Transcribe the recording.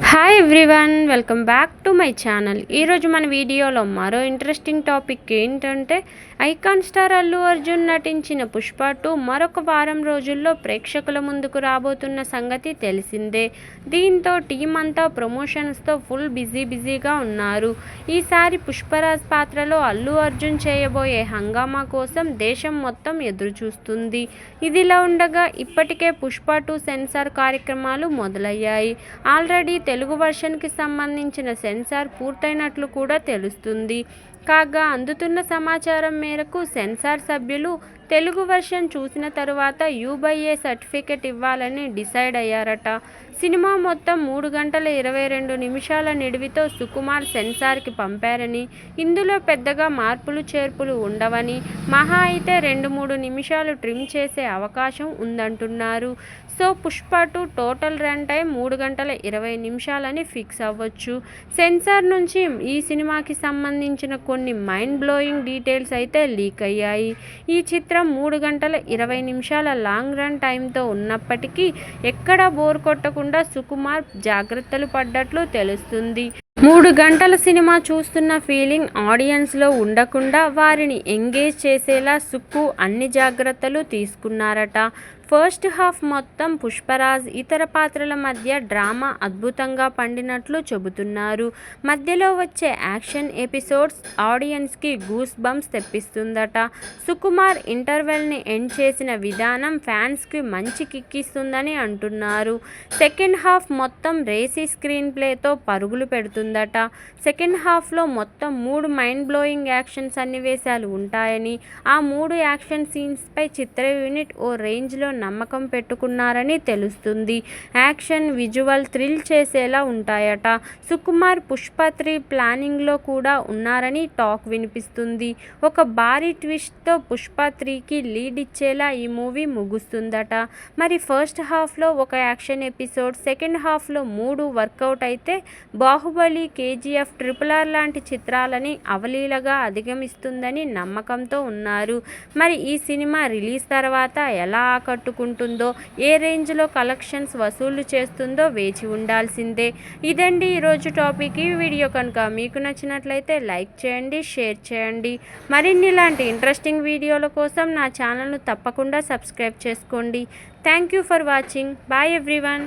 Hi everyone welcome back to my channel ఈరోజు మన వీడియోలో మరో ఇంట్రెస్టింగ్ టాపిక్ ఏంటంటే ఐకాన్ స్టార్ అల్లు అర్జున్ నటించిన పుష్ప టూ మరొక వారం రోజుల్లో ప్రేక్షకుల ముందుకు రాబోతున్న సంగతి తెలిసిందే. దీంతో టీం అంతా ప్రమోషన్స్తో ఫుల్ బిజీ బిజీగా ఉన్నారు. ఈసారి పుష్పరాజ్ పాత్రలో అల్లు అర్జున్ చేయబోయే హంగామా కోసం దేశం మొత్తం ఎదురుచూస్తుంది. ఇదిలా ఉండగా ఇప్పటికే పుష్ప టూ సెన్సార్ కార్యక్రమాలు మొదలయ్యాయి. ఆల్రెడీ తెలుగు వర్షన్కి సంబంధించిన సెన్సార్ పూర్తయినట్లు కూడా తెలుస్తుంది. కాగా అందుతున్న సమాచారం మేరకు సెన్సార్ సభ్యులు తెలుగు వర్షన్ చూసిన తరువాత యూబైఏ సర్టిఫికెట్ ఇవ్వాలని డిసైడ్ అయ్యారట. సినిమా మొత్తం మూడు గంటల ఇరవై రెండు నిమిషాల నిడివితో సుకుమార్ సెన్సార్కి పంపారని ఇందులో పెద్దగా మార్పులు చేర్పులు ఉండవని మహా అయితే రెండు మూడు నిమిషాలు ట్రిమ్ చేసే అవకాశం ఉందంటున్నారు. So Pushpa two total run time మూడు గంటల ఇరవై నిమిషాలని ఫిక్స్ అవ్వచ్చు. సెన్సార్ నుంచి ఈ సినిమాకి సంబంధించిన కొన్ని మైండ్ బ్లోయింగ్ డీటెయిల్స్ అయితే లీక్ అయ్యాయి. ఈ చిత్రం మూడు గంటల ఇరవై నిమిషాల లాంగ్ రన్ టైంతో ఉన్నప్పటికీ ఎక్కడా బోర్ కొట్టకుండా సుకుమార్ జాగ్రత్తలు పడ్డట్లు తెలుస్తుంది. మూడు గంటల సినిమా చూస్తున్న ఫీలింగ్ ఆడియన్స్లో ఉండకుండా వారిని ఎంగేజ్ చేసేలా సుక్కు అన్ని జాగ్రత్తలు తీసుకున్నారట. ఫస్ట్ హాఫ్ మొత్తం పుష్పరాజ్ ఇతర పాత్రల మధ్య డ్రామా అద్భుతంగా పండినట్లు చెబుతున్నారు. మధ్యలో వచ్చే యాక్షన్ ఎపిసోడ్స్ ఆడియన్స్కి గూస్ బంప్స్ తెప్పిస్తుందట. సుకుమార్ ఇంటర్వెల్ని ఎండ్ చేసిన విధానం ఫ్యాన్స్కి మంచి కిక్కిస్తుందని అంటున్నారు. సెకండ్ హాఫ్ మొత్తం రేసీ స్క్రీన్ ప్లేతో పరుగులు పెడుతుందట. సెకండ్ హాఫ్లో మొత్తం మూడు మైండ్ బ్లోయింగ్ యాక్షన్ సన్నివేశాలు ఉంటాయని ఆ మూడు యాక్షన్ సీన్స్పై చిత్ర యూనిట్ ఓ రేంజ్లో నమ్మకం పెట్టుకున్నారని తెలుస్తుంది. యాక్షన్ విజువల్ థ్రిల్ చేసేలా ఉంటాయట. సుకుమార్ పుష్ప త్రీ ప్లానింగ్లో కూడా ఉన్నారని టాక్ వినిపిస్తుంది. ఒక భారీ ట్విస్ట్తో పుష్ప త్రీకి లీడ్ ఇచ్చేలా ఈ మూవీ ముగుస్తుందట. మరి ఫస్ట్ హాఫ్లో ఒక యాక్షన్ ఎపిసోడ్ సెకండ్ హాఫ్లో మూడు వర్కౌట్ అయితే బాహుబలి కేజీఎఫ్ ట్రిపుల్ ఆర్ లాంటి చిత్రాలని అవలీలగా అధిగమిస్తుందని నమ్మకంతో ఉన్నారు. మరి ఈ సినిమా రిలీజ్ తర్వాత ఎలా ఆకట్టుకుంటుందో ఏ రేంజ్లో కలెక్షన్స్ వసూలు చేస్తుందో వేచి ఉండాల్సిందే. ఇదండి ఈరోజు టాపిక్. ఈ వీడియో కనుక మీకు నచ్చినట్లయితే లైక్ చేయండి షేర్ చేయండి. మరిన్ని ఇలాంటి ఇంట్రెస్టింగ్ వీడియోల కోసం నా ఛానల్ను తప్పకుండా సబ్స్క్రైబ్ చేసుకోండి. Thank you for watching. Bye everyone.